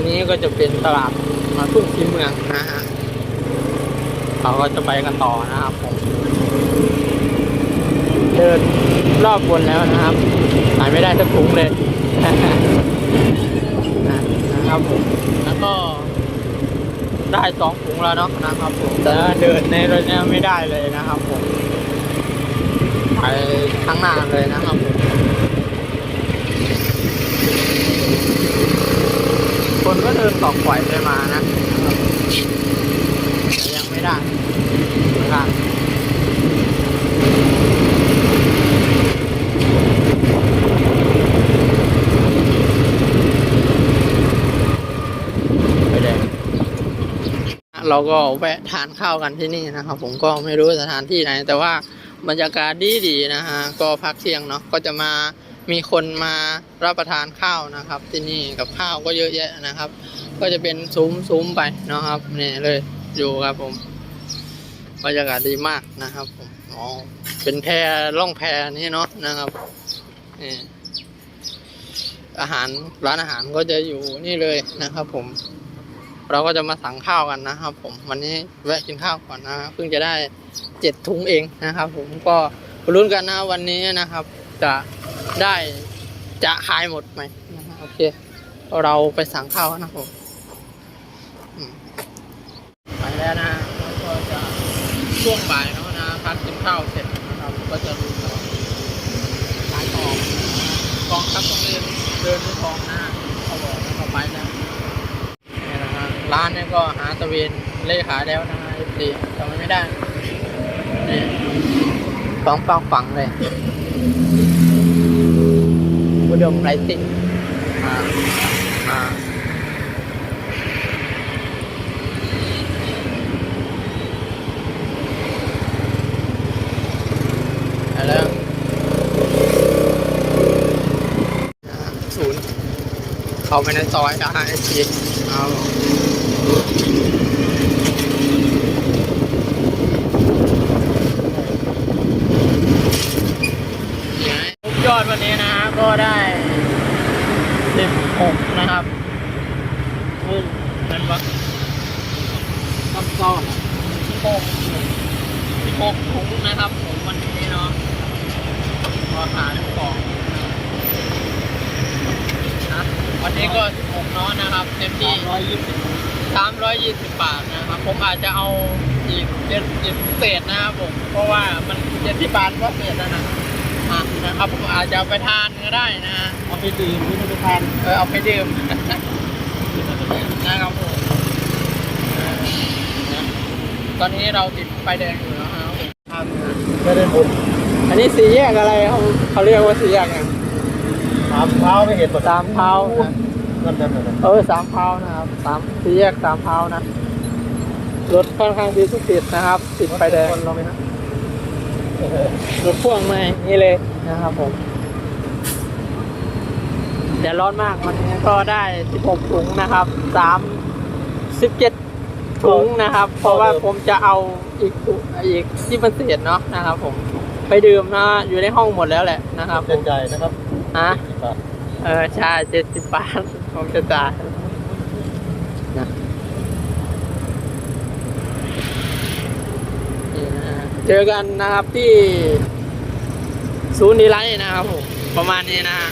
งนี้ก็จะเป็นตลาดมาทุ่งสีเมืองนะฮะเราก็จะไปกันต่อนะครับผมเดินรอบบนแล้วนะครับขายไม่ได้สักถุงเลยนะครับผมแล้วก็ได้สองถุงแล้วเนาะนะครับผมแต่เดินในระยะไม่ได้เลยนะครับผมไปข้างหน้าเลยนะครับผม คนก็เดินตอกไขว่ไปมานะแต่ยังไม่ได้นะครับไปเลยเราก็แวะทานข้าวกันที่นี่นะครับ ผมก็ไม่รู้สถานที่ไหน แต่ว่าบรรยากาศดีดีๆนะฮะก็พักเที่ยงเนาะก็จะมา มีคนมารับประทานข้าวนะครับ ที่นี่กับข้าวก็เยอะแยะนะครับ ก็จะเป็นซุ้มซุ้มไปนะครับนี่เลยอยู่ครับผมบรรยากาศดีมากนะครับผมอ๋อเป็นแพล่องแพนี่เนาะนะครับนี่อาหารร้านอาหารก็จะอยู่นี่เลยนะครับ ผม เราก็จะมาสั่งข้าวกันนะครับ ผมวันนี้แวะกินข้าวก่อนนะเพิ่งจะได้เจ็ดถุงเองนะครับ ผมก็รุ้นกันนะวันนี้นะครับ จะ ได้จะขายหมดไหมนะครับโอเค เราไปสั่งข้าวกันนะครับผมอืมไปแล้วนะแล้วก็จะช่วงบ่ายแล้วนะพักกินข้าวเสร็จนะครับก็จะลุยต่อขายของกองทัพต้องเรียนเดินด้วยทองนะเขาบอกนะเขาไปแล้วนี่นะฮะร้านนี้ก็หาตะเวนเล่ขายแล้วนะฮะเอฟซีทำไมไม่ได้นี่สองฝั่งฝั่งเลย อุดมไรซิ่งอ่าอ่าเอาแล้วอ่าศูนย์เข้าไปในซอยนะฮะไอซีเอายอดวันนี้นะฮะ ก็ได้สิบหกนะครับอุ้ยเป็นวัดซับซ้อนสิบหกสิบหกถุงนะครับผมวันนี้เนาะราคาหนึ่งกล่องนะวันนี้ก็สิบหกเนาะนะครับ เต็มที่ร้อยยี่สิบสามร้อยยี่สิบบาทนะครับ ผมอาจจะเอาอีกเจ็ดสิบเศษนะครับผม เพราะว่ามันเจ็ดสิบบาทก็เศษแล้วนะ อะนะครับผมอาจจะเอาไปทานก็ได้นะเอาไปดื่มไม่ได้ไปทานเออเอาไปดื่มนะครับผมเออนะตอนนี้เราติดไฟแดงอยู่แล้วครับผมครับไม่ได้หมดอันนี้สีแยกอะไรเขาเขาเรียกว่าสีแยกไงสามเท้าไม่เห็นหมดสามเท้านะนั่นนั่นนั่นเออสามเท้านะครับสามสีแยกสามเท้านะรถค่อนข้างดีทุกติดนะครับ ติดไฟแดงคนเราไหมนะ รถพ่วงมาอย่างนี่เลยนะครับผมเดี๋ยวร้อนมากวันนี้ก็ได้ 16 ถุงนะครับ 3 17 ถุงนะครับ เพราะว่าผมจะเอาอีกถุงอีกที่มันเศษเนาะนะครับ ผม ไปดื่มนะอยู่ในห้องหมดแล้วแหละนะครับผเป็นมใจนะครับฮะสิบบาทเออใช่เจ็ดสิบบาทผมจะจ่ายนะนี่นะฮะ เจอกันนะครับที่ศูนย์ดีไลท์นะครับผมประมาณนี้นะฮะ